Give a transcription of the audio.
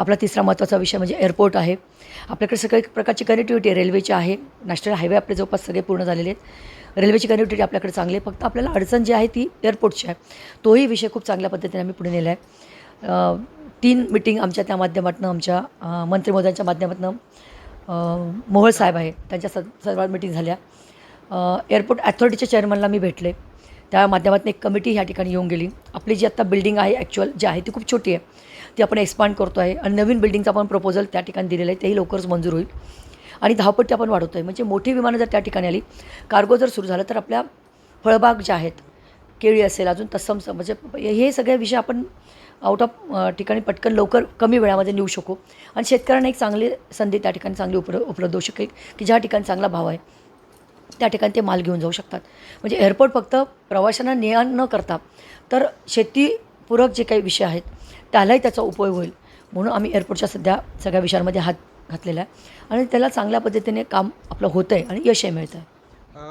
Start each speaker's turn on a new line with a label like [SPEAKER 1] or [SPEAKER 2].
[SPEAKER 1] आपला तिसरा महत्त्वाचा विषय म्हणजे एअरपोर्ट आहे. आपल्याकडे सगळ्या प्रकारची कनेक्टिव्हिटी रेल्वेची आहे. नॅशनल हायवे आपले जवळपास सगळे पूर्ण झालेले आहेत. रेल्वेची कनेक्टिव्हिटी आपल्याकडे चांगली आहे. फक्त आपल्याला अडचण जी आहे ती एअरपोर्टची आहे. तोही विषय खूप चांगल्या पद्धतीने आम्ही पुढे नेला आहे तीन मिटिंग आमच्या त्या माध्यमातून आमच्या मंत्री महोदयांच्या माध्यमातून मोहोळ साहेब आहे. त्यांच्या स सर्वात मिटिंग झाल्या. एअरपोर्ट ॲथॉरिटीच्या चेअरमनला मी भेटले. त्या माध्यमातून एक कमिटी ह्या ठिकाणी येऊन गेली. आपली जी आत्ता बिल्डिंग आहे ॲक्च्युअल जी आहे ती खूप छोटी आहे. ती आपण एक्सपांड करतो आहे आणि नवीन बिल्डिंगचा आपण प्रपोजल त्या ठिकाणी दिलेलं आहे. तेही लवकरच मंजूर होईल. आणि धावपट्टी आपण वाढवतो आहे म्हणजे मोठी विमानं जर त्या ठिकाणी आली कार्गो जर सुरू झालं तर आपल्या फळबाग ज्या आहेत केळी असेल अजून तत्सम म्हणजे हे सगळे विषय आपण आउट ऑफ ठिकाणी पटकन लवकर कमी वेळामध्ये नेऊ शकू. आणि शेतकऱ्यांना एक चांगली संधी त्या ठिकाणी चांगली उप उपलब्ध होऊ शकेल की ज्या ठिकाणी चांगला भाव आहे त्या ठिकाणी ते माल घेऊन जाऊ शकतात. म्हणजे एअरपोर्ट फक्त प्रवाशांना ने न करता तर शेतीपूरक जे काही विषय आहेत त्यालाही त्याचा उपयोग होईल. म्हणून आम्ही एअरपोर्टच्या सध्या सगळ्या विषयांमध्ये हात घातलेला आहे. आणि त्याला चांगल्या पद्धतीने काम आपलं होतं आहे आणि यशही मिळतं आहे